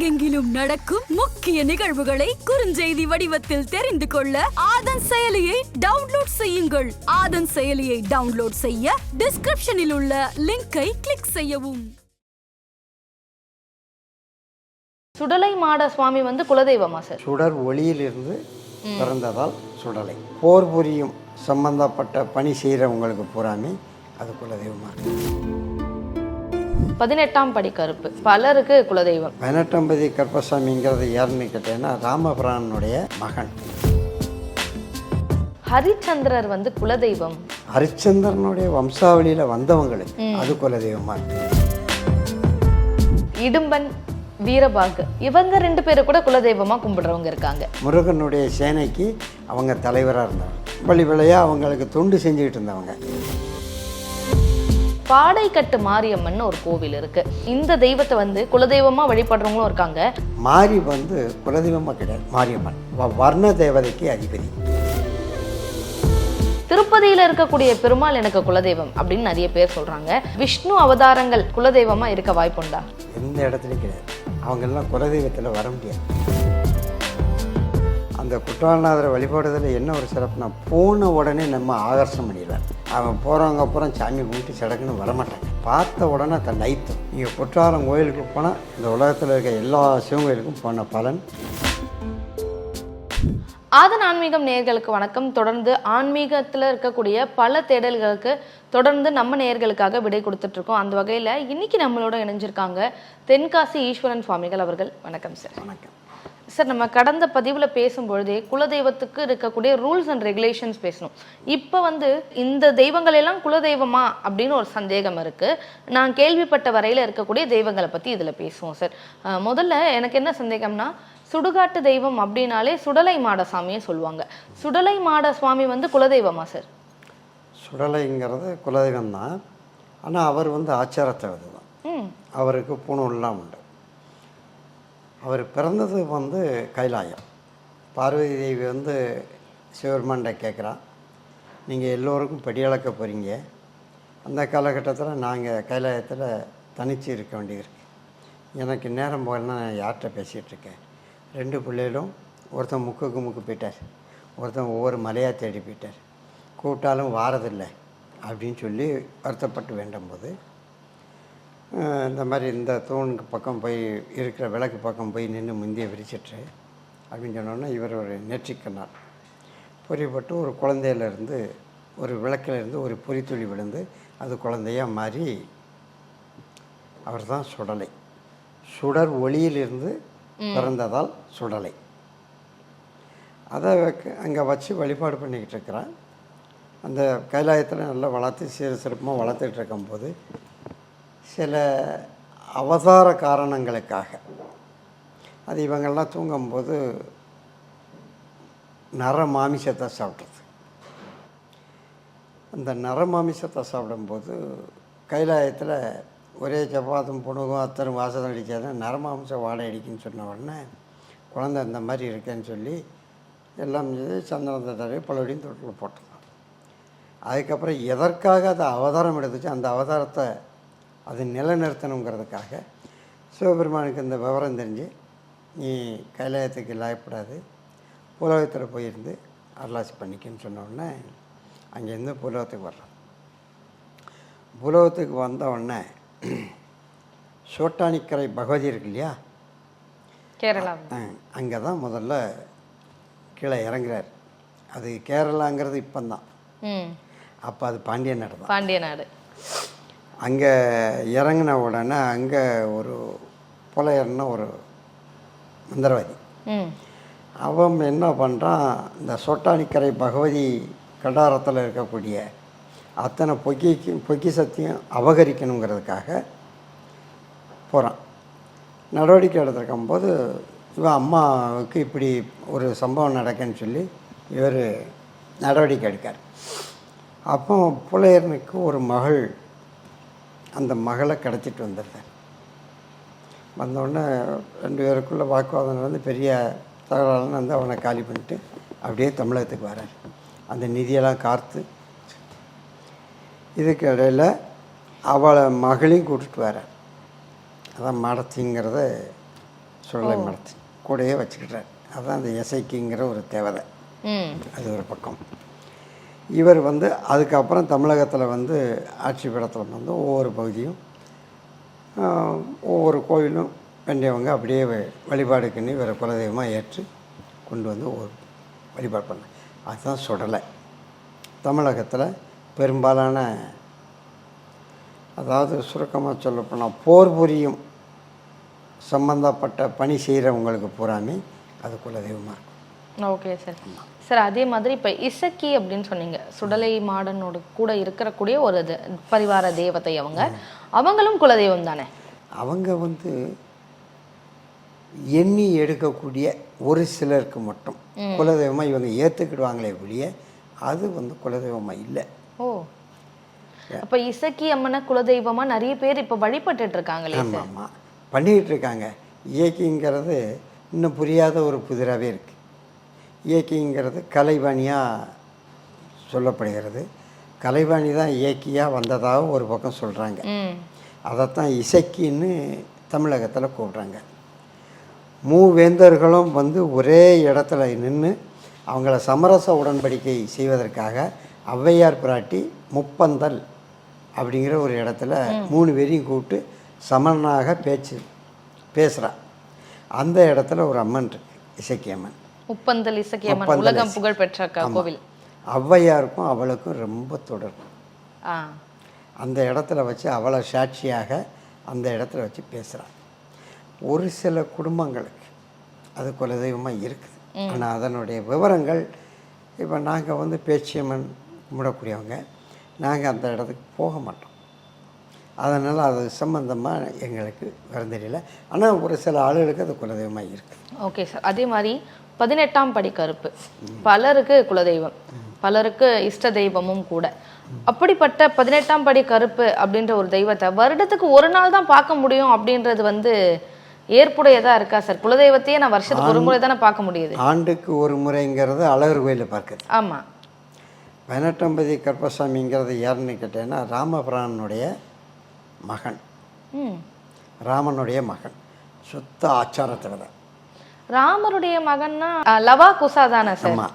உலகெங்கிலும் நடக்கும் முக்கிய நிகழ்வுகளை குறுஞ்செய்தி வடிவத்தில் தெரிந்து கொள்ள ஆதன் செயலியை டவுன்லோட் செய்யுங்கள். ஆதன் செயலியை டவுன்லோட் செய்ய டிஸ்கிரிப்ஷனில் உள்ள லிங்கை கிளிக் செய்யவும். சுடலை மாட சுவாமி வந்து குலதெய்வமா சார்? சுடர் ஒளியிலிருந்து பிறந்ததால் சுடலை. போர் புரியும் சம்பந்தப்பட்ட பணி செய்கிறவங்களுக்கு பூராமே அது குலதெய்வமாக இருக்கு பதினெட்டாம் படி கருப்பு. பலருக்கு குலதெய்வம். பதினெட்டாம்பதி கருப்பசாமிங்கிறது யாருன்னு கேட்டீங்கன்னா ராமபிரானுடைய மகன். ஹரிச்சந்திரர் வந்து குலதெய்வம். ஹரிச்சந்திரனுடைய வம்சாவளியில் வந்தவங்களுக்கு அது குலதெய்வமாக இருக்கு இடும்பன் வீரபாகு. இவங்க ரெண்டு பேரும் கூட குலதெய்வமா கும்பிடுறவங்க இருக்காங்க. முருகனுடைய சேனைக்கு அவங்க தலைவராக இருந்தாங்க. வழி வழியாக அவங்களுக்கு தொண்டு செஞ்சுக்கிட்டு இருந்தவங்க. பாடைக்கட்டு மாரியம்மன் ஒரு கோவில் இருக்கு. இந்த தெய்வத்தை வந்து குலதெய்வமா வழிபடுறவங்களும் இருக்காங்க. மாரி வந்து குலதெய்வமாக கிடையாது மாரியம்மன். வர்ண தேவதைக்கு அதிபதி. திருப்பதியில இருக்கக்கூடிய பெருமாள் எனக்கு குலதெய்வம் அப்படின்னு நிறைய பேர் சொல்றாங்க. விஷ்ணு அவதாரங்கள் குலதெய்வமா இருக்க வாய்ப்புண்டா? எந்த இடத்துலையும் கிடையாது. அவங்கெல்லாம் குலதெய்வத்தில் வர முடியாது. அந்த குற்றாலநாதரை வழிபாடுறதுல என்ன ஒரு சிறப்புனா போன உடனே நம்ம ஆகர்ஷம் பண்ணிடலாம் அவன் போகிறவங்க அப்புறம் சாமி கும்பிட்டு சடக்குன்னு வரமாட்டாங்க. பார்த்த உடனே தன் லைத்தும் நீங்கள் குற்றாலம் கோயிலுக்கு போனால் இந்த உலகத்தில் இருக்க எல்லா சிவன் கோயிலுக்கும் போன பலன். ஆதன் ஆன்மீகம் நேயர்களுக்கு வணக்கம். தொடர்ந்து ஆன்மீகத்தில் இருக்கக்கூடிய பல தேடல்களுக்கு தொடர்ந்து நம்ம நேயர்களுக்காக விடை கொடுத்துட்டு இருக்கோம் அந்த வகையில் இன்னைக்கு நம்மளோட இணைஞ்சிருக்காங்க தென்காசி ஈஸ்வரன் சுவாமிகள் அவர்கள். வணக்கம் சார். வணக்கம். சார் நம்ம கடந்த பதிவில் பேசும்பொழுதே குலதெய்வத்துக்கு இருக்கக்கூடிய ரூல்ஸ் அண்ட் ரெகுலேஷன்ஸ் பேசணும். இப்போ வந்து இந்த தெய்வங்கள் எல்லாம் குலதெய்வமா அப்படின்னு ஒரு சந்தேகம் இருக்கு. நான் கேள்விப்பட்ட வரையில இருக்கக்கூடிய தெய்வங்களை பத்தி இதுல பேசுவோம் சார். முதல்ல எனக்கு என்ன சந்தேகம்னா சுடுகாட்டு தெய்வம் அப்படின்னாலே சுடலை மாட சாமியை சொல்லுவாங்க. சுடலை மாட சுவாமி வந்து குலதெய்வமா சார்? சுடலைங்கிறது குலதெய்வம் தான் ஆனால் அவர் வந்து ஆச்சாரத்தேவதை தான் ம். அவருக்கு பூணூல்லாம் உண்டு. அவர் பிறந்தது வந்து கைலாயம். பார்வதி தேவி வந்து சிவபெருமான்கிட்ட கேட்குறான் நீங்கள் எல்லோருக்கும் படியளக்க போகிறீங்க அந்த காலகட்டத்தில் நாங்கள் கைலாயத்தில் தனிச்சு இருக்க வேண்டியிருக்கு. எனக்கு நேரம் போகலன்னா நான் யார்கிட்ட பேசிகிட்டு இருக்கேன்? ரெண்டு பிள்ளைகளும் ஒருத்தன் முக்குக்கு முக்கு போயிட்டார் ஒருத்தன் ஒவ்வொரு மலையாக தேடி போயிட்டார். கூப்பிட்டாலும் வாரதில்லை அப்படின்னு சொல்லி வருத்தப்பட்டு வேண்டும் போது இந்த மாதிரி இந்த தூணுக்கு பக்கம் போய் இருக்கிற விளக்கு பக்கம் போய் நின்று முந்திய விரிச்சிட்டு அப்படின்னு சொன்னோன்னே இவர் ஒரு நெற்றிக்கண்ணார். பொறிப்பட்டு ஒரு குழந்தையிலேருந்து ஒரு விளக்கிலேருந்து ஒரு பொறித்துளி விழுந்து அது குழந்தையா மாறி அவர் தான் சுடலை. சுடர் ஒளியிலிருந்து பிறந்ததால் சுடலை. அதை அங்கே வச்சு வழிபாடு பண்ணிக்கிட்டு இருக்கிறான். அந்த கைலாயத்தில் நல்லா வளர்த்து சீர சிறப்பமாக வளர்த்துட்டு இருக்கும்போது சில அவதார காரணங்களுக்காக. அது இவங்கெல்லாம் தூங்கும்போது நர மாமிசத்தை சாப்பிட்றது. அந்த நர மாமிசத்தை சாப்பிடும்போது கைலாயத்தில் ஒரே சப்பாத்தும் புணுகும் அத்தரும் வாசம் அடித்தாதான் நரமாமிசம் வாடை அடிக்குன்னு சொன்ன உடனே குழந்தை இந்த மாதிரி இருக்கேன்னு சொல்லி எல்லாம் செஞ்சு தடவை தடவி பலபடியும் தொட்டில் போட்டுருந்தான் அதுக்கப்புறம் எதற்காக அது அவதாரம் எடுத்துச்சு? அந்த அவதாரத்தை அது நிலைநிறுத்தணுங்கிறதுக்காக சிவபெருமானுக்கு இந்த விவரம் தெரிஞ்சு நீ கைலாயத்துக்கு லாயப்படாது. புலகத்தில் போயிருந்து அருளாசி பண்ணிக்கன்னு சொன்ன உடனே அங்கேருந்து புலகத்துக்கு வர்றான். புலகத்துக்கு வந்த உடனே சோட்டானிக்கரை பகவதி இருக்கு இல்லையா? கேரளா அங்கே தான் முதல்ல கீழே இறங்குறார். அது கேரளாங்கிறது இப்போந்தான். அப்போ அது பாண்டிய நாடு பாண்டிய நாடு. அங்கே இறங்கின உடனே அங்கே ஒரு புலையர்னு ஒரு மந்திரவாதி. அவன் என்ன பண்ணுறான் இந்த சொட்டானிக்கரை பகவதி கடாரத்தில் இருக்கக்கூடிய அத்தனை பொக்கிக்கு பொக்கிசத்தையும் அபகரிக்கணுங்கிறதுக்காக போகிறான் நடவடிக்கை எடுத்திருக்கும்போது இவன் அம்மாவுக்கு இப்படி ஒரு சம்பவம் நடக்குன்னு சொல்லி இவர் நடவடிக்கை எடுக்கார். அப்போ புலையர்னுக்கு ஒரு மகள் அந்த மகளை கடத்திட்டு வந்துடுறார் வந்தோடனே ரெண்டு பேருக்குள்ள வாக்குவாதம் வந்து பெரிய தகவலான வந்து அவனை காலி பண்ணிட்டு அப்படியே தமிழகத்துக்கு வரார். அந்த நிதியெல்லாம் காத்து இதுக்கு இடையில் அவளை மகளையும் கூட்டிட்டு வரார். அதான் மடத்திங்கிறத சுடலை மரத்து கூடயே வச்சுக்கிட்டார். அதான் அந்த இசைக்குங்கிற ஒரு தேவதை. அது ஒரு பக்கம். இவர் வந்து அதுக்கப்புறம் தமிழகத்தில் வந்து ஆட்சி பீடத்தில் வந்து ஒவ்வொரு பகுதியும் ஒவ்வொரு கோயிலும் வேண்டியவங்க அப்படியே வழிபாடுக்குன்னு இவரை குலதெய்வமாக ஏற்று கொண்டு வந்து ஒரு வழிபாடு பண்ண. அதுதான் சுடலை. தமிழகத்தில் பெரும்பாலான அதாவது சுருக்கமாக சொல்லப்போனால் போர் புரியும் சம்பந்தப்பட்ட பணி செய்கிறவங்களுக்கு பூராமே அது குலதெய்வமாக இருக்கும். Okay sir. சார் அதே மாதிரி இப்போ இசக்கி அப்படின்னு சொன்னீங்க. சுடலை மாடனோட கூட இருக்கக்கூடிய ஒரு இது பரிவார தேவதை அவங்க. அவங்களும் குலதெய்வம் தானே? அவங்க வந்து எண்ணி எடுக்கக்கூடிய ஒரு சிலருக்கு மட்டும். குலதெய்வமாக இவங்க ஏற்றுக்கிடுவாங்களே ஒழிய அது வந்து குலதெய்வமாக இல்லை. ஓ. அப்ப இசக்கி அம்மனை குலதெய்வமா நிறைய பேர் இப்ப வழிபட்டுட்டு இருக்காங்களே ஆமாம் ஆமாம். பண்ணிக்கிட்டு இருக்காங்க. இயக்கிங்கிறது இன்னும் புரியாத ஒரு புதிராகவே இருக்குது இயக்கிங்கிறது கலைவாணியாக சொல்லப்படுகிறது. கலைவாணி தான் இயக்கியாக வந்ததாக ஒரு பக்கம் சொல்கிறாங்க அதைத்தான் இசக்கின்னு தமிழகத்தில் கூப்பிட்றாங்க மூவேந்தர்களும் வந்து ஒரே இடத்துல நின்று அவங்கள சமரச உடன்படிக்கை செய்வதற்காக ஔவையார் பிராட்டி முப்பந்தல் அப்படிங்கிற ஒரு இடத்துல மூணு பேரையும் கூப்பிட்டு சமனாக பேச்சு பேசுகிறா அந்த இடத்துல ஒரு அம்மன் இருக்கு இசக்கி அம்மன் முப்பந்தல் இசக்கி அம்மன் முப்பந்தல் உலகம். புகழ் பெற்ற கோவில்? ஔவையாருக்கும் அவளுக்கும் ரொம்ப தொடர்பு. அந்த இடத்துல வச்சு அவளை சாட்சியாக அந்த இடத்துல வச்சு பேசுகிறான் ஒரு சில குடும்பங்களுக்கு அது குலதெய்வமாக இருக்குது. ஆனால் அதனுடைய விவரங்கள் இப்போ நாங்கள் வந்து பேச்சியம்மன் கும்பிடக்கூடியவங்க நாங்கள் அந்த இடத்துக்கு போக மாட்டோம். அதனால் அது சம்பந்தமாக எங்களுக்கு வரம் தெரியல. ஆனால் ஒரு சில ஆளுகளுக்கு அது குலதெய்வமாக இருக்குது. Okay sir. அதே மாதிரி பதினெட்டாம் படி கருப்பு. பலருக்கு குலதெய்வம் பலருக்கு இஷ்ட தெய்வமும் கூட. அப்படிப்பட்ட பதினெட்டாம் படி கருப்பு அப்படின்ற ஒரு தெய்வத்தை வருடத்துக்கு ஒரு நாள் தான் பார்க்க முடியும் அப்படின்றது வந்து ஏற்புடையதா இருக்கா சார்? குலதெய்வத்தையே நான் வருஷத்துக்கு ஒரு முறை தானே பார்க்க முடியுது. ஆண்டுக்கு ஒரு முறைங்கிறது அழகர் கோயிலில் பார்க்குது. ஆமா. பதினெட்டாம்பதி கருப்பசாமிங்கிறது யாருன்னு கேட்டேன்னா ராமபிரானுடைய மகன். ம். ராமனுடைய மகன். சுத்த ஆச்சாரத்தில் ராமருடைய மகன்னா லவா குசா தானே சார்? ஆமாம்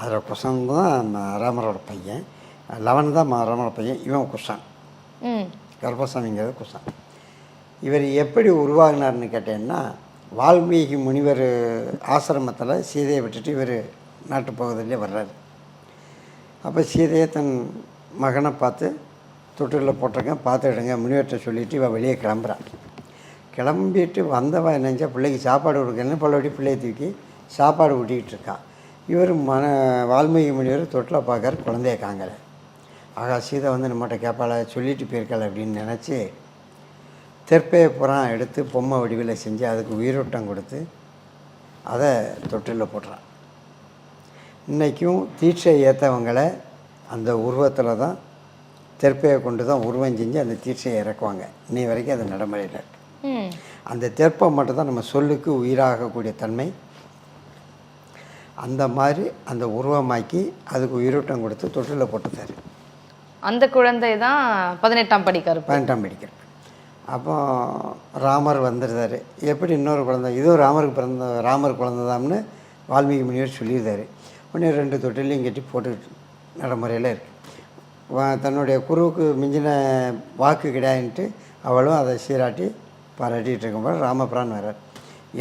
அதில் குஷன் தான் ராமரோட பையன். லவன் தான் ராமரோட பையன். இவன் குஷான். ம். கருப்பசாமிங்கிறது குஷான். இவர் எப்படி உருவாகினார்னு கேட்டேன்னா வால்மீகி முனிவர் ஆசிரமத்தில் சீதையை விட்டுட்டு இவர் நாட்டுப்பகுதியிலே வர்றாரு. அப்போ சீதையை தன் மகனை பார்த்து தொட்டிலில் போட்டிருக்கேன் பார்த்துடுங்க முனிவர்கிட்ட சொல்லிவிட்டு இவன் வெளியே கிளம்புறான். கிளம்பிட்டு வந்தவன் நினச்சா பிள்ளைக்கு சாப்பாடு கொடுக்கணும்னு பல்லபடி பிள்ளையை தூக்கி சாப்பாடு ஊட்டிக்கிட்டு இருக்கான். இவர் மன வால்மீகி முனிவர் தொட்டில் பார்க்கற குழந்தைய காங்கல ஆகா சீதை வந்து நம்மகிட்ட கேட்பாள சொல்லிட்டு போயிருக்காள் அப்படின்னு நினச்சி தெற்பே புறம் எடுத்து பொம்மை வடிவில் செஞ்சு அதுக்கு உயிரோட்டம் கொடுத்து அதை தொட்டிலில் போடுறான். இன்றைக்கும் தீட்சை ஏற்றவங்களை அந்த உருவத்தில் தான் தெற்பையை கொண்டு தான் உருவம் செஞ்சு அந்த தீட்சையை இறக்குவாங்க. இன்னை வரைக்கும் அது நடைமுறையில் இருக்குது அந்த தெற்பம் மட்டும்தான் நம்ம சொல்லுக்கு உயிராகக்கூடிய தன்மை. அந்த மாதிரி அந்த உருவமாக்கி அதுக்கு உயிரோட்டம் கொடுத்து தொட்டிலில் போட்டுத்தாரு. அந்த குழந்தை தான் பதினெட்டாம் படி கருப்பு. பதினெட்டாம் படிக்கிறது அப்போ ராமர் வந்துருந்தார். எப்படி இன்னொரு குழந்தை இதுவும் ராமருக்கு பிறந்த ராமர் குழந்தைதாம்னு வால்மீகி முனிவர் சொல்லியிருந்தாரு. உடனே ரெண்டு தொட்டிலையும் கட்டி போட்டுக்கிட்டு நடைமுறையில் இருக்கு. வா- தன்னுடைய குருவுக்கு மிஞ்சின வாக்கு கிடையாதுன்ட்டு அவளும் அதை சீராட்டி பாராட்டிகிட்டு இருக்கும்போது ராமபிரான் வர்றார்.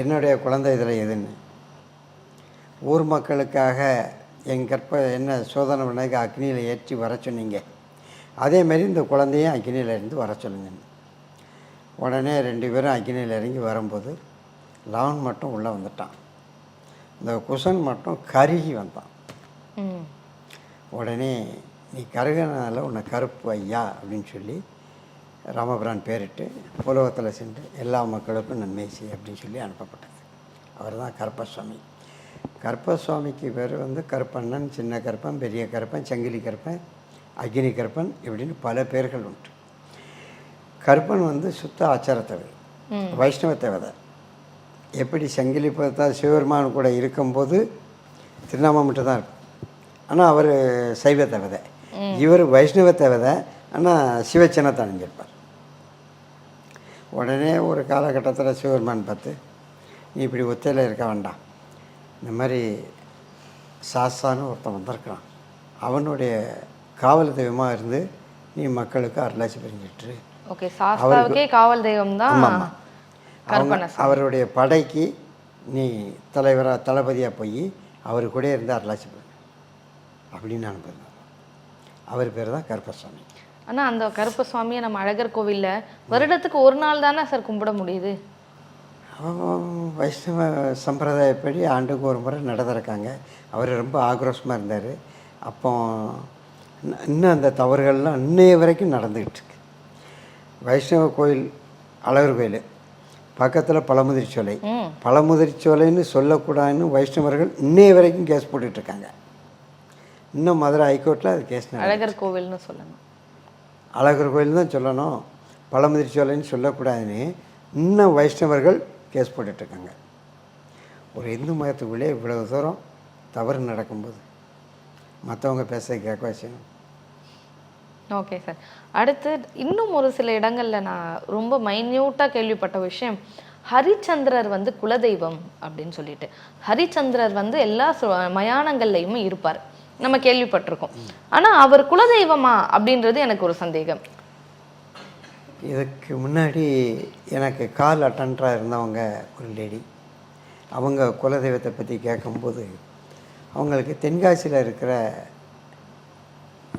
என்னுடைய குழந்தை இதில் எதுன்னு? ஊர் மக்களுக்காக என் கற்ப என்ன சோதனை பண்ணதுக்கு அக்னியில் ஏற்றி வர சொன்னீங்க. அதே மாதிரி இந்த குழந்தையும் அக்னியில் இருந்து வர சொல்லுங்கன்னு. உடனே ரெண்டு பேரும் அக்னியில் இறங்கி வரும்போது லவன் மட்டும் உள்ளே வந்துட்டான். இந்த குஷன் மட்டும் கருகி வந்தான். உடனே நீ கருகினால உன்னை கருப்பு ஐயா அப்படின்னு சொல்லி ராமபிரான் பேரிட்டு உலகத்தில் சென்று எல்லா மக்களுக்கும் நன்மை செய் அப்படின்னு சொல்லி அனுப்பப்பட்டது. அவர் தான் கருப்பசுவாமி கருப்பசுவாமிக்கு பேர் வந்து கருப்பண்ணன் சின்ன கருப்பன் பெரிய கருப்பன் சங்கிலி கருப்பன் அக்னி கருப்பன் இப்படின்னு பல பேர்கள் உண்டு. கருப்பன் வந்து சுத்த ஆச்சாரத்தவர். வைஷ்ணவ தேவதை. எப்படி சங்கிலி பார்த்தா சிவபெருமான் கூட இருக்கும்போது திருநாமம் மட்டும் தான் இருக்கும். ஆனால் அவர் சைவ தேவதை. இவர் வைஷ்ணவ தேவதை. ஆனால் சிவச்சின்னத்தை அணிஞ்சிருப்பார் உடனே ஒரு காலகட்டத்தில் சிவபெருமான் பார்த்து நீ இப்படி ஒத்தையில் இருக்க வேண்டாம். இந்த மாதிரி சாஸ்தான்னு ஒருத்தன் வந்திருக்கிறான். அவனுடைய காவல் தெய்வமாக இருந்து நீ மக்களுக்கு அருளாட்சி புரிஞ்சிட்டு. ஓகே சாஸ்தாவுக்கே காவல் தெய்வம் தான் அவருடைய படைக்கு நீ தலைவராக தளபதியாக போய் அவர் கூட இருந்து அருளாட்சி பண்ணு அப்படின்னு அனுப்புகிறார் அவர் பேர் தான் கருப்பசாமி. ஆனா அந்த கருப்பசுவாமியை நம்ம அழகர் கோவில்ல வருடத்துக்கு ஒரு நாள் தானே சார் கும்பிட முடியுது? வைஷ்ணவ சம்பிரதாயப்படி ஆண்டுக்கு ஒரு முறை நடந்திருக்காங்க. அவர் ரொம்ப ஆக்ரோஷமாக இருந்தார். அப்போ இன்ன- இன்னும் அந்த தவறுகள்லாம் இன்னைய வரைக்கும் நடந்துக்கிட்டு இருக்கு. வைஷ்ணவ கோயில் அழகர் கோயில் பக்கத்தில் பழமுதிரி சோலை. பழமுதிரி சோலைன்னு சொல்லக்கூடாதுன்னு வைஷ்ணவர்கள் இன்னைய வரைக்கும் கேஸ் போட்டுட்டு இருக்காங்க. இன்னும் மதுரை ஹைகோர்ட்டில் அது கேஸ். அழகர் கோவில்னு சொல்லணும். அழகர் கோயில் தான் சொல்லணும். பழமுதிர் சோலைன்னு சொல்லக்கூடாதுன்னு இன்னும் வைஷ்ணவர்கள் கேஸ் போட்டுட்ருக்காங்க. ஒரு இந்து மதத்துக்குள்ளே இவ்வளவு தூரம் தவறு நடக்கும்போது மற்றவங்க பேச கேட்க வச்சணும் ஓகே சார் அடுத்து இன்னும் ஒரு சில இடங்களில் நான் ரொம்ப மைன்யூட்டாக கேள்விப்பட்ட விஷயம் ஹரிச்சந்திரர் வந்து குலதெய்வம் அப்படின்னு சொல்லிட்டு. ஹரிச்சந்திரர் வந்து எல்லா மயானங்கள்லையுமே இருப்பார். நம்ம கேள்விப்பட்டிருக்கோம். ஆனா அவர் குலதெய்வமா அப்படின்றது எனக்கு ஒரு சந்தேகம். இதுக்கு முன்னாடி எனக்கு கால் அட்டன்றாக இருந்தவங்க ஒரு லேடி அவங்க குலதெய்வத்தை பற்றி கேட்கும்போது அவங்களுக்கு தென்காசியில் இருக்கிற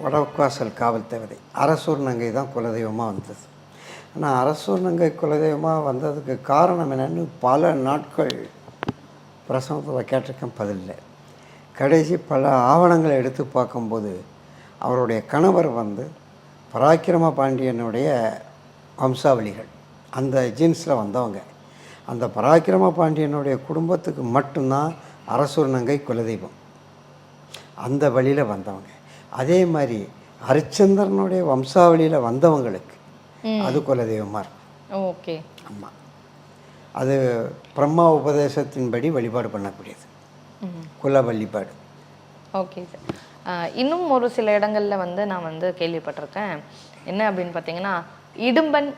வடவாசல் காவல் தேவதை அரசூர் நங்கை தான் குலதெய்வமாக வந்தது. ஆனால் அரசூர் நங்கை குலதெய்வமாக வந்ததுக்கு காரணம் என்னென்னு பல நாட்கள் பிரசவத்தில் கேட்டிருக்கேன் பதில்ல. கடைசி பல ஆவணங்களை எடுத்து பார்க்கும்போது அவருடைய கணவர் வந்து பராக்கிரம பாண்டியனுடைய வம்சாவளிகள். அந்த ஜீன்ஸில் வந்தவங்க. அந்த பராக்கிரம பாண்டியனுடைய குடும்பத்துக்கு மட்டும்தான் அரசூர் நங்கை குலதெய்வம். அந்த வழியில் வந்தவங்க. அதே மாதிரி ஹரிச்சந்திரனுடைய வம்சாவளியில் வந்தவங்களுக்கு அது குலதெய்வமாக இருக்கும். ஓகே. ஆமாம் அது பிரம்மா உபதேசத்தின்படி வழிபாடு பண்ணக்கூடியது. குல வழிபாடு ஓகே சார் இன்னும் ஒரு சில இடங்கள்ல வந்து நான் வந்து கேள்விப்பட்டிருக்கேன். என்ன அப்படின்னு பார்த்தீங்கன்னா இடும்பன்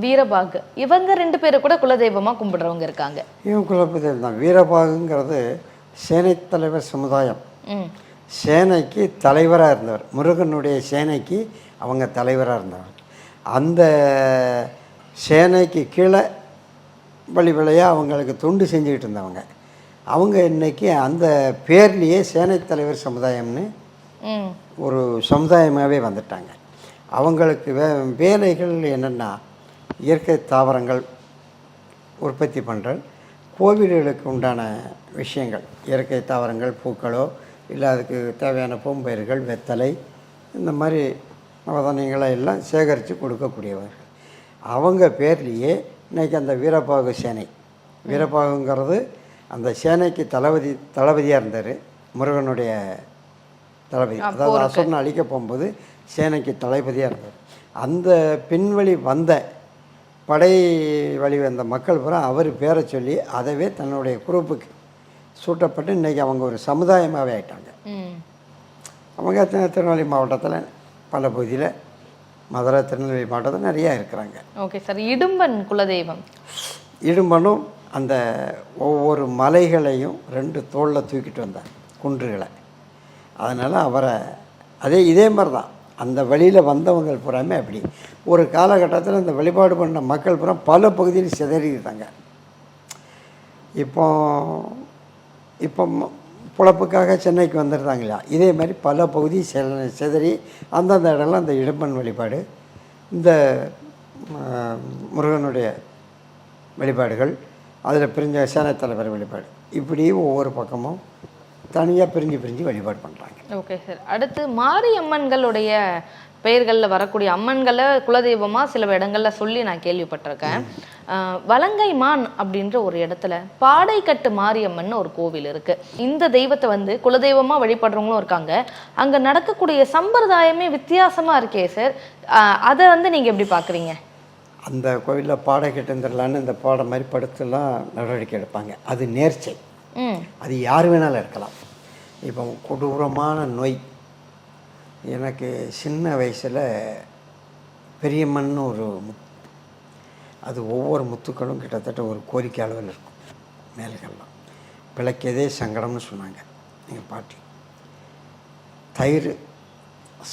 வீரபாகு. இவங்க ரெண்டு பேரும் கூட குலதெய்வமா கும்பிடுறவங்க இருக்காங்க. இவன் குலப்பதில் தான். வீரபாகுங்கிறது சேனைத் தலைவர் சமுதாயம். ம். சேனைக்கு தலைவராக இருந்தவர். முருகனுடைய சேனைக்கு அவங்க தலைவராக இருந்தவர். அந்த சேனைக்கு கீழே வழி வழியாக அவங்களுக்கு தொண்டு செஞ்சுக்கிட்டு இருந்தவங்க. அவங்க இன்னைக்கு அந்த பேர்லேயே சேனைத் தலைவர் சமுதாயம்னு ஒரு சமுதாயமாகவே வந்துட்டாங்க. அவங்களுக்கு வே வேலைகள் என்னென்னா இயற்கை தாவரங்கள் உற்பத்தி பண்ணுறல் கோவில்களுக்கு உண்டான விஷயங்கள் இயற்கை தாவரங்கள் பூக்களோ இல்லை அதுக்கு தேவையான பூம்பயிர்கள் வெத்தலை இந்த மாதிரி நவதானியங்களை எல்லாம் சேகரித்து கொடுக்கக்கூடியவர்கள். அவங்க பேர்லேயே இன்றைக்கி அந்த வீரபாகு சேனை. வீரபாகுங்கிறது அந்த சேனைக்கு தளபதி தளபதியாக இருந்தார். முருகனுடைய தளபதி. அதாவது அசுரனை அழிக்க போகும்போது சேனைக்கு தளபதியாக இருந்தார். அந்த பின்வழி வந்த படை வழி வந்த மக்கள் பூரா அவர் பேரை சொல்லி அதவே தன்னுடைய குரூப்புக்கு சூட்டப்பட்டு இன்றைக்கி அவங்க ஒரு சமுதாயமாகவே ஆயிட்டாங்க. ம். அவங்க திருநெல்வேலி மாவட்டத்தில் பல பகுதியில் மதுரை திருநெல்வேலி மாவட்டத்தில் நிறையா இருக்கிறாங்க. Okay sir. இடும்பன் குலதெய்வம். இடும்பனும் அந்த ஒவ்வொரு மலைகளையும் ரெண்டு தோளில் தூக்கிட்டு வந்தார் குன்றுகளை. அதனால் அவரை அதே இதே மாதிரி தான் அந்த வழியில் வந்தவங்க பூராமே அப்படி. ஒரு காலகட்டத்தில் இந்த வழிபாடு பண்ண மக்கள் பூரா பல பகுதியில் சிதறிட்டாங்க. இப்போ இப்போ ம- பொழப்புக்காக சென்னைக்கு வந்துடுறாங்களா இதே மாதிரி பல பகுதி செ- சிதறி அந்தந்த இடம்லாம் அந்த இடம்பன் வழிபாடு இந்த முருகனுடைய வழிபாடுகள் அதில் பிரிஞ்ச சேனை தலைவர் வழிபாடு இப்படி ஒவ்வொரு பக்கமும் தனியாக பிரிஞ்சு பிரிஞ்சு வழிபாடு பண்ணுறாங்க ஓகே சார். அடுத்து மாரியம்மன்களுடைய பெயர்களில் வரக்கூடிய அம்மன்களை குலதெய்வமாக சில இடங்கள்ல சொல்லி நான் கேள்விப்பட்டிருக்கேன். வலங்கை மான் அப்படின்ற ஒரு இடத்துல பாடைக்கட்டு மாரியம்மன் ஒரு கோவில் இருக்கு. இந்த தெய்வத்தை வந்து குலதெய்வமா வழிபடுறவங்களும் இருக்காங்க. அங்க நடக்கக்கூடிய சம்பிரதாயமே வித்தியாசமா இருக்கே சார். அதை வந்து நீங்க எப்படி பாக்குறீங்க? அந்த கோவிலில் பாடை கட்டுந்துடலான்னு இந்த பாடம் மாதிரி படுத்துலாம் நடவடிக்கை எடுப்பாங்க. அது நேர்ச்சை அது யார் வேணாலும் இருக்கலாம். இப்போ கொடூரமான நோய். எனக்கு சின்ன வயசில் பெரியம்மன்னு ஒரு முத் அது ஒவ்வொரு முத்துக்களும் கிட்டத்தட்ட ஒரு கோரிக்கை அளவில் இருக்கும். மேல்கள்லாம். பிழைக்கதே சங்கடம்னு சொன்னாங்க எங்கள் பாட்டி. தயிர்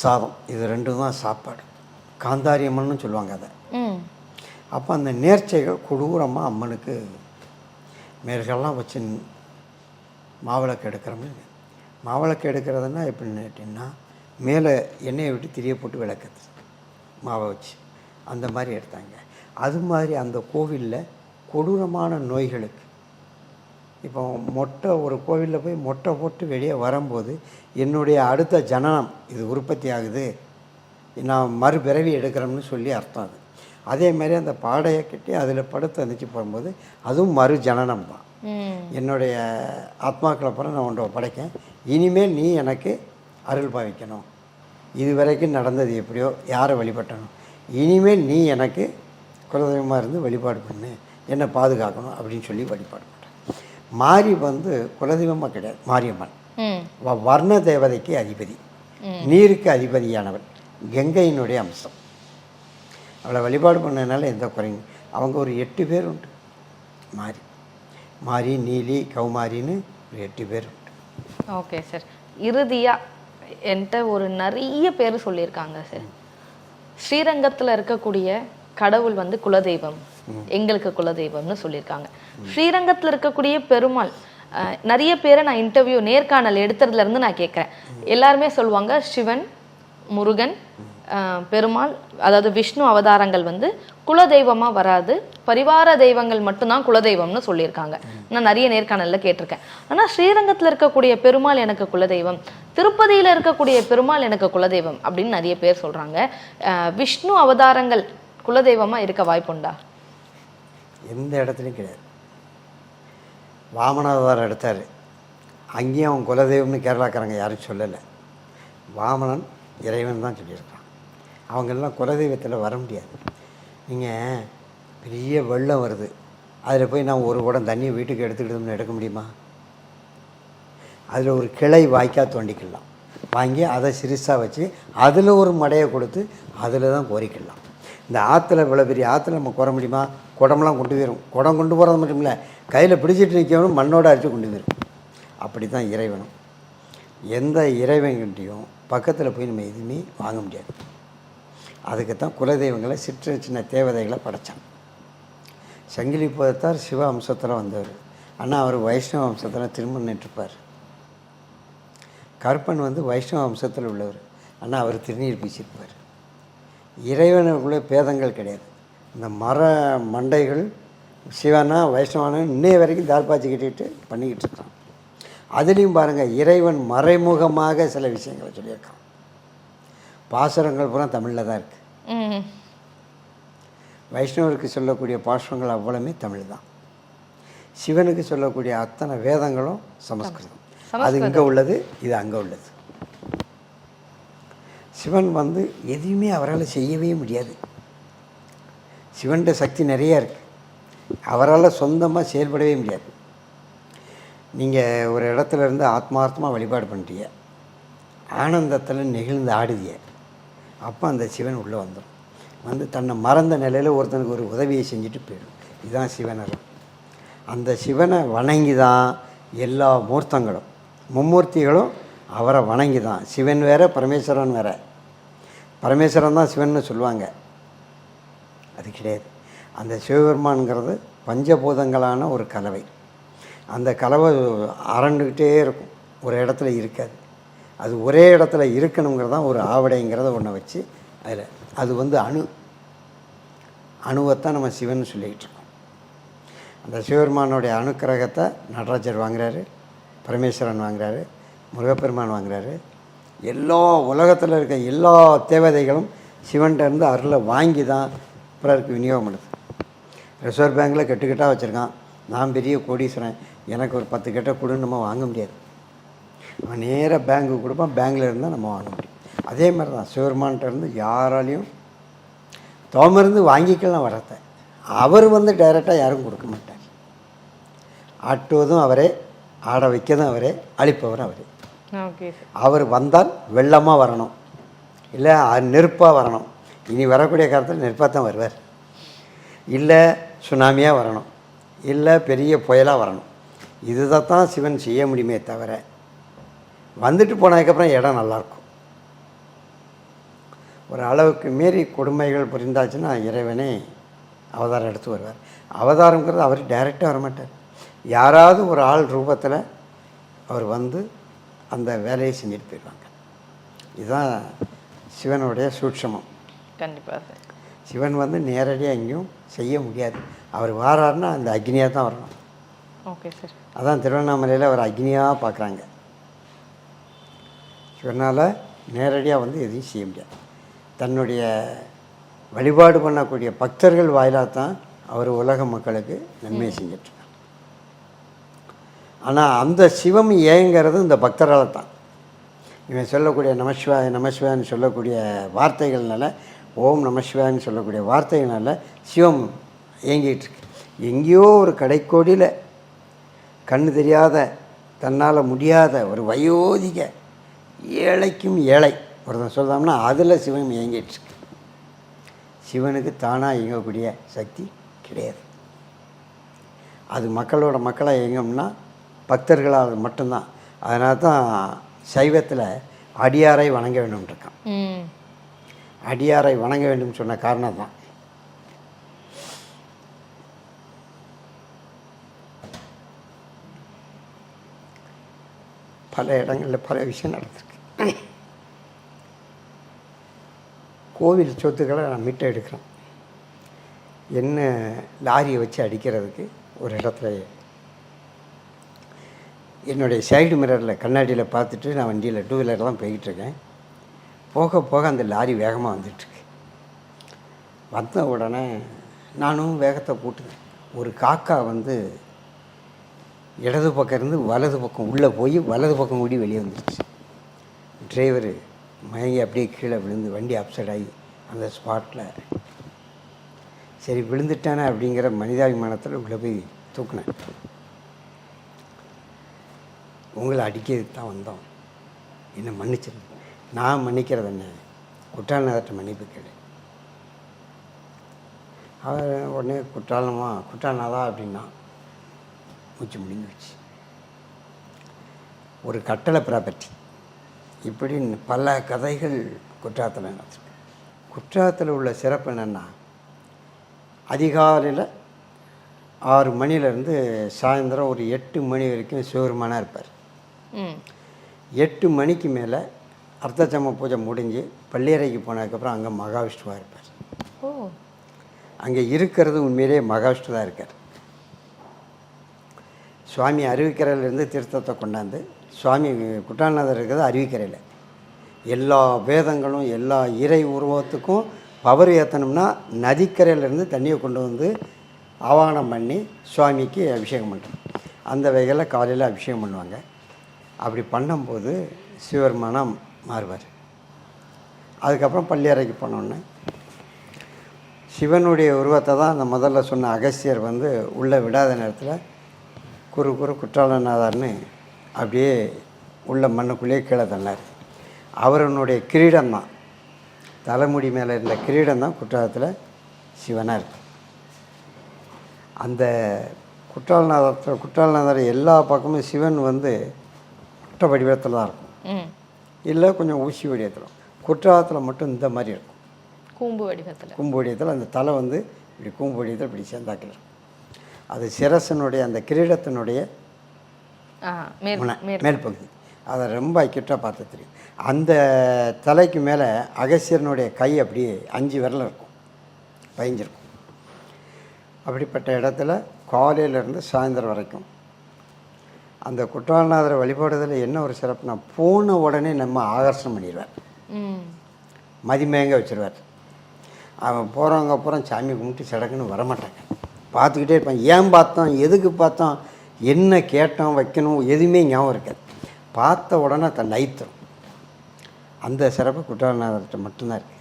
சாதம். இது ரெண்டும் தான் சாப்பாடு. காந்தாரியம்மன்னு சொல்லுவாங்க அதை. அப்போ அந்த நேர்ச்சைகள் கொடூரமாக அம்மனுக்கு மேல்கள்லாம் வச்சு மாவிளக்கு எடுக்கிறோம்னு மாவிளக்கு எடுக்கிறதுனா எப்படின்னு கேட்டிங்கன்னா மேலே எண்ணெயை விட்டு திரிய போட்டு விளக்குது மாவை வச்சு. அந்த மாதிரி எடுத்தாங்க. அது மாதிரி அந்த கோவிலில் கொடூரமான நோய்களுக்கு. இப்போ மொட்டை ஒரு கோவிலில் போய் மொட்டை போட்டு வெளியே வரும்போது என்னுடைய அடுத்த ஜனனம் இது உற்பத்தி ஆகுது நான் மறுபிறவி எடுக்கிறோம்னு சொல்லி அர்த்தம் அது. அதே மாதிரி அந்த பாடையை கட்டி அதில் படுத்து அந்திச்சு போகும்போது அதுவும் மறு ஜனனம் தான் என்னுடைய ஆத்மாக்களை அப்புறம் நான் ஒன்றை படைக்கேன் இனிமேல் நீ எனக்கு அருள் பாவிக்கணும். இது வரைக்கும் நடந்தது எப்படியோ யாரை வழிபட்டணும் இனிமேல் நீ எனக்கு குலதெய்வமாக இருந்து வழிபாடு பண்ணு. என்னை பாதுகாக்கணும் அப்படின்னு சொல்லி வழிபாடு பண்ணுறேன் மாரி வந்து குலதெய்வமாக கிடையாது மாரியம்மன். வர்ண தேவதைக்கு அதிபதி. நீருக்கு அதிபதியானவள் கங்கையினுடைய அம்சம். அவளை வழிபாடு பண்ணதுனால எந்த குறையும். அவங்க ஒரு எட்டு பேர் உண்டு. மாரி மாரி நீலி கௌமாரின்னு ஒரு எட்டு பேர் உண்டு. Okay sir. இறுதியாக என்கிட்ட ஒரு நிறைய பேர் சொல்லியிருக்காங்க சார். ஸ்ரீரங்கத்தில் இருக்கக்கூடிய கடவுள் வந்து குலதெய்வம். எங்களுக்கு குலதெய்வம்னு சொல்லியிருக்காங்க. ஸ்ரீரங்கத்தில் இருக்கக்கூடிய பெருமாள் நிறைய பேரை நான் இன்டர்வியூ நேர்காணல் எடுத்ததுல இருந்து நான் கேட்குறேன் எல்லாருமே சொல்லுவாங்க சிவன் முருகன் பெருமாள் அதாவது விஷ்ணு அவதாரங்கள் வந்து குலதெய்வமாக வராது. பரிவார தெய்வங்கள் மட்டும்தான் குலதெய்வம்னு சொல்லியிருக்காங்க. நான் நிறைய நேர்காணலில் கேட்டிருக்கேன். ஆனால் ஸ்ரீரங்கத்தில் இருக்கக்கூடிய பெருமாள் எனக்கு குலதெய்வம் திருப்பதியில் இருக்கக்கூடிய பெருமாள் எனக்கு குலதெய்வம் அப்படின்னு நிறைய பேர் சொல்கிறாங்க விஷ்ணு அவதாரங்கள் குலதெய்வமாக இருக்க வாய்ப்புண்டா? எந்த இடத்துலையும் கிடையாது. வாமனாவதாரம் எடுத்தார். அங்கேயும் அவன் குலதெய்வம்னு கேரளாக்காரங்க யாரும் சொல்லலை. வாமனன் இறைவன் தான் சொல்லியிருக்கான். அவங்கெல்லாம் குலதெய்வத்தில் வர முடியாது. நீங்கள் பெரிய வெள்ளம் வருது. அதில் போய் நான் ஒரு குடம் தண்ணியை வீட்டுக்கு எடுத்துக்கிட்டோம்னு எடுக்க முடியுமா? அதில் ஒரு கிளை வாய்க்கா தோண்டிக்கலாம். வாங்கி அதை சிறுசாக வச்சு அதில் ஒரு மடையை கொடுத்து அதில் தான் கோரிக்கலாம். இந்த ஆற்றுல இவ்வளோ பெரிய ஆற்றுல நம்ம குற முடியுமா? குடம்லாம் கொண்டு போயிடும் குடம் கொண்டு போகிறது மட்டும் இல்லை கையில் பிடிச்சிட்டு நிற்கணும் மண்ணோட அடித்து கொண்டு போயிடும் அப்படி தான் இறைவனும். எந்த இறைவன்கிட்டையும் பக்கத்தில் போய் நம்ம எதுவுமே வாங்க முடியாது. அதுக்கு தான் குலதெய்வங்களை சிற்ற சின்ன தேவதைகளை படைச்சான் சங்கிலி புதத்தார் சிவ அம்சத்தில் வந்தவர். ஆனால் அவர் வைஷ்ணவ அம்சத்தில் திரும்ப நின்றுப்பார். கருப்பன் வந்து வைஷ்ணவ அம்சத்தில் உள்ளவர். ஆனால் அவர் திருநீர் பூசியிருப்பார் இறைவனுக்குள்ளே பேதங்கள் கிடையாது. இந்த மர மண்டைகள் சிவனா வைஷ்ணவனா இன்னைய வரைக்கும் தார்பாச்சி கட்டிக்கிட்டு பண்ணிக்கிட்டு இருக்கான். அதுலேயும் பாருங்கள் இறைவன் மறைமுகமாக சில விஷயங்களை சொல்லியிருக்கான். பாசுரங்கள் பூரா தமிழில் தான் இருக்குது வைஷ்ணவருக்கு சொல்லக்கூடிய பாஷ்பங்கள் அவ்வளவுமே தமிழ் தான். சிவனுக்கு சொல்லக்கூடிய அத்தனை வேதங்களும் சமஸ்கிருதம். அது இங்கே உள்ளது இது அங்கே உள்ளது. சிவன் வந்து எதையுமே அவரால் செய்யவே முடியாது. சிவன்ட சக்தி நிறைய இருக்கு. அவரால் சொந்தமாக செயல்படவே முடியாது. நீங்கள் ஒரு இடத்துல இருந்து ஆத்மார்த்தமாக வழிபாடு பண்ணுறீங்க ஆனந்தத்தில் நெகிழ்ந்து ஆடுதிய அப்போ அந்த சிவன் உள்ளே வந்துடும் வந்து தன்னை மறந்த நிலையில் ஒருத்தனுக்கு ஒரு உதவியை செஞ்சுட்டு போயிடும். இதுதான் சிவனரும் அந்த சிவனை வணங்கி தான் எல்லா மூர்த்தங்களும் மும்மூர்த்திகளும் அவரை வணங்கி தான் சிவன் வேற பரமேஸ்வரன் வேற. பரமேஸ்வரன் தான் சிவன்னு சொல்லுவாங்க. அது கிடையாது. அந்த சிவபெருமான்கிறது பஞ்சபூதங்களான ஒரு கலவை. அந்த கலவை அரண்டுக்கிட்டே இருக்கும். ஒரு இடத்துல இருக்காது. அது ஒரே இடத்துல இருக்கணுங்கிறது தான் ஒரு ஆவடைங்கிறத ஒன்றை வச்சு அதில் அது வந்து அணு அணுவைத்தான் நம்ம சிவன் சொல்லிக்கிட்டு இருக்கோம். அந்த சிவபெருமானுடைய அணுக்கிரகத்தை நடராஜர் வாங்குறாரு பரமேஸ்வரன் வாங்குறாரு முருகப்பெருமான் வாங்குறாரு. எல்லா உலகத்தில் இருக்க எல்லா தேவதைகளும் சிவன்கிட்டருந்து அருளை வாங்கி தான் பிறருக்கு விநியோகம் பண்ணுது. ரிசர்வ் பேங்க்கில் கெட்டுக்கெட்டாக வச்சுருக்கான். நான் பெரிய கோடீஸ்வரன். எனக்கு ஒரு பத்து கெட்ட கொடுன்னு நம்ம வாங்க முடியாது. அவன் நேராக பேங்க்குக்கு கொடுப்பான் பேங்க்கில் இருந்தால் நம்ம வாங்க முடியும். அதே மாதிரி தான் சிவபெருமான்கிட்ட இருந்து யாராலையும் தோமருந்து வாங்கிக்கலாம் வரத்தை. அவர் வந்து டைரெக்டாக யாரும் கொடுக்க மாட்டார். ஆட்டுவதும் அவரே ஆட வைக்கதும் அவரே அழிப்பவரும் அவரே. அவர் வந்தால் வெள்ளமாக வரணும். இல்லை நெருப்பாக வரணும். இனி வரக்கூடிய காலத்தில் நெருப்பாக தான் வருவார். இல்லை சுனாமியாக வரணும். இல்லை பெரிய புயலாக வரணும். இதுதான் தான் சிவன் செய்ய முடியுமே தவிர வந்துட்டு போனதுக்கப்புறம் இடம் நல்லாயிருக்கும். ஒரு அளவுக்கு மீறி கொடுமைகள் புரிந்தாச்சுன்னா இறைவனே அவதாரம் எடுத்து வருவார். அவதாரங்கிறது அவர் டைரெக்டாக வரமாட்டார். யாராவது ஒரு ஆள் ரூபத்தில் அவர் வந்து அந்த வேலையை செஞ்சுட்டு போயிடுவாங்க. இதுதான் சிவனுடைய சூட்சமம். கண்டிப்பாக சிவன் வந்து நேரடியாக எங்கேயும் செய்ய முடியாது. அவர் வாராருன்னா அந்த அக்னியாக தான் வரணும். Okay sir. அதான் திருவண்ணாமலையில் அவர் அக்னியாக பார்க்குறாங்க. சிவனால் நேரடியாக வந்து எதையும் செய்ய முடியாது. தன்னுடைய வழிபாடு பண்ணக்கூடிய பக்தர்கள் வாயிலாக தான் அவர் உலக மக்களுக்கு நன்மை செஞ்சிட்ருக்கார். ஆனால் அந்த சிவம் ஏங்கிறது இந்த பக்தரால் தான் இவன் சொல்லக்கூடிய நமசிவாய நமசிவாயன்னு சொல்லக்கூடிய வார்த்தைகள்னால ஓம் நமசிவாயன்னு சொல்லக்கூடிய வார்த்தைகள்னால சிவம் இயங்கிட்டு இருக்கு எங்கேயோ ஒரு கடைக்கோடியில் கண்ணு தெரியாத தன்னால் முடியாத ஒரு வயோதிக ஏழைக்கும் ஏழை. ஒருத்தன் சொல்கிறோம்னா அதில் சிவன் இயங்கிட்டு இருக்கு. சிவனுக்கு தானாக இயங்கக்கூடிய சக்தி கிடையாது. அது மக்களோட மக்களாக இயங்கும்னா பக்தர்களால் மட்டும்தான். அதனால தான் சைவத்தில் அடியாரை வணங்க வேண்டும் இருக்கான். அடியாரை வணங்க வேண்டும் சொன்ன காரணம் தான் பல இடங்களில் பல விஷயம் நடந்திருக்கு கோவில் சொத்துக்களை நான் மீட்டை எடுக்கிறேன் என்ன லாரியை வச்சு அடிக்கிறதுக்கு ஒரு இடத்துல என்னுடைய சைடு மிரரில் கண்ணாடியில் பார்த்துட்டு நான் வண்டியில் டூ வீலர் தான் போய்கிட்டுருக்கேன் போக போக அந்த லாரி வேகமாக வந்துட்டுருக்கு வந்த உடனே நானும் வேகத்தை கூட்டுவேன் ஒரு காக்கா வந்து இடது பக்கம் இருந்து வலது பக்கம் உள்ளே போய் வலது பக்கம் கூடி வெளியே வந்துடுச்சு டிரைவரு மயங்கி அப்படியே கீழே விழுந்து வண்டி அப்செட் ஆகி அந்த ஸ்பாட்டில் சரி விழுந்துட்டானே அப்படிங்கிற மனிதாபிமானத்தில் உள்ளே போய் தூக்குனேன். உங்களை அடிக்கிறதுக்கு தான் வந்தோம். என்னை மன்னிச்சிருங்க நான் மன்னிக்கிறது என்ன? குற்றாலநாதர்கிட்ட மன்னிப்பு கேளு. அவர் உடனே குற்றாலமா குற்றாலநாதா அப்படின்னா மூச்சு முடிஞ்சு வச்சு. ஒரு கட்டளை ப்ராப்பர்ட்டி. இப்படி பல கதைகள் குற்றாலத்தில் நடந்திருக்கு. குற்றாலத்தில் உள்ள சிறப்பு என்னென்னா அதிகாலையில் ஆறு மணிலேருந்து சாயந்தரம் ஒரு எட்டு மணி வரைக்கும் சிவருமானாக இருப்பார். எட்டு மணிக்கு மேலே அர்த்தச்சம பூஜை முடிஞ்சு பள்ளியறைக்கு போனதுக்கப்புறம் அங்கே மகாவிஷ்ணுவாக இருப்பார். ஓ. அங்கே இருக்கிறது உண்மையிலேயே மகாவிஷ்ணு தான் இருக்கார். சுவாமி அருவிக்கரையிலேருந்து தீர்த்தத்தை கொண்டாந்து சுவாமி குட்டாநாதர் இருக்கிறது அருவிக்கரையில் எல்லா வேதங்களும் எல்லா இறை உருவத்துக்கும் பவர் ஏற்றணும்னா நதிக்கரையிலேருந்து தண்ணியை கொண்டு வந்து ஆவாகனம் பண்ணி சுவாமிக்கு அபிஷேகம் பண்ணுறோம் அந்த வகையில் காலையில் அபிஷேகம் பண்ணுவாங்க. அப்படி பண்ணும்போது சிவபெருமானம் மாறுவார். அதுக்கப்புறம் பள்ளியறைக்கு போனோடனே சிவனுடைய உருவத்தை தான் அந்த முதல்ல சொன்ன அகஸ்தியர் வந்து உள்ளே விடாத நேரத்தில் குறு குறு குற்றாலநாதர்னு அப்படியே உள்ள மண்ணுக்குள்ளேயே கீழே தள்ளார். அவரனுடைய கிரீடம் தான் தலைமுடி மேலே இருந்த கிரீடம் தான் குற்றாலத்தில் சிவனாக இருக்கு. அந்த குற்றாலநாதத்தில் குற்றாலநாதர் எல்லா பக்கமும் சிவன் வந்து குற்ற வடிவத்தில் தான் இருக்கும். இல்லை கொஞ்சம் ஊசி வடிவத்தில். குற்றாலத்தில் மட்டும் இந்த மாதிரி இருக்கும். கூம்பு வடிவத்தில். கூம்பு வடிவத்தில் அந்த தலை வந்து இப்படி கூம்பு வடிவத்தில் இப்படி சேர்ந்தாக்கில் இருக்கும் அது சிரசனுடைய அந்த கிரீடத்தினுடைய ஆ மேல் முனை மேல். மேல் பகுதி அதை ரொம்ப அக்யூட்டாக பார்த்து தெரியும். அந்த தலைக்கு மேலே அகசியனுடைய கை அப்படியே அஞ்சு விரல் இருக்கும். பயஞ்சிருக்கும். அப்படிப்பட்ட இடத்துல காலையிலேருந்து சாயந்தரம் வரைக்கும். அந்த குற்றாலநாதரை வழிபாடுறதுல என்ன ஒரு சிறப்புனா போன உடனே நம்ம ஆகர்ஷணம் பண்ணிடுவார். மதிமயங்க வச்சிருவார். அவன் போகிறவங்க அப்புறம் சாமி கும்பிட்டு சடக்குன்னு வரமாட்டாங்க. பார்த்துக்கிட்டே இருப்பான். ஏன் பார்த்தோம் எதுக்கு பார்த்தோம் என்ன கேட்டோம் வைக்கணும்? எதுவுமே ஞாபகம் இருக்காது. பார்த்த உடனே தன் லைத்தரும் அந்த சிறப்பு குற்றாலநாதர்கிட்ட மட்டும்தான் இருக்குது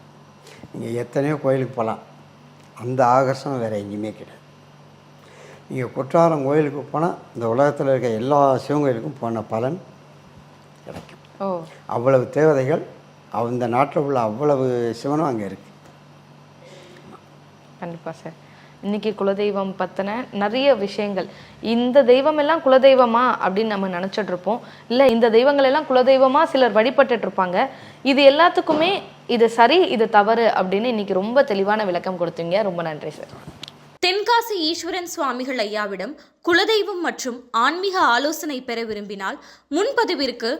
நீங்கள் எத்தனையோ கோயிலுக்கு போகலாம். அந்த ஆகர்ஷம் வேறு எங்கேயுமே கிடையாது. நீங்கள் குற்றாலம் கோயிலுக்கு போனால் இந்த உலகத்தில் இருக்க எல்லா சிவன் கோயிலுக்கும் போன பலன் கிடைக்கும். அவ்வளவு தேவதைகள் அவ் இந்த நாட்டில் உள்ள அவ்வளவு சிவனும் அங்கே இருக்குது கண்டிப்பாக சார். இன்னைக்கு குலதெய்வம் பற்றின நிறைய விஷயங்கள். இந்த தெய்வம் எல்லாம் குலதெய்வமா அப்படின்னு நம்ம நினச்சிட்டு இருப்போம். இல்லை இந்த தெய்வங்கள் எல்லாம் குலதெய்வமா சிலர் வழிபட்டுட்டு இருப்பாங்க. இது எல்லாத்துக்குமே இது சரி இது தவறு அப்படின்னு இன்னைக்கு ரொம்ப தெளிவான விளக்கம் கொடுத்தீங்க. ரொம்ப நன்றி சார். தென்காசி ஈஸ்வரன் சுவாமிகள் ஐயாவிடம் குலதெய்வம் மற்றும் ஆன்மீக ஆலோசனை பெற விரும்பினால் முன்பதிவிற்கு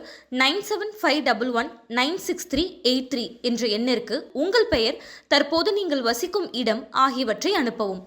nine seven five double one nine six three eight three என்ற எண்ணிற்கு உங்கள் பெயர் தற்போது நீங்கள் வசிக்கும் இடம் ஆகியவற்றை அனுப்பவும்.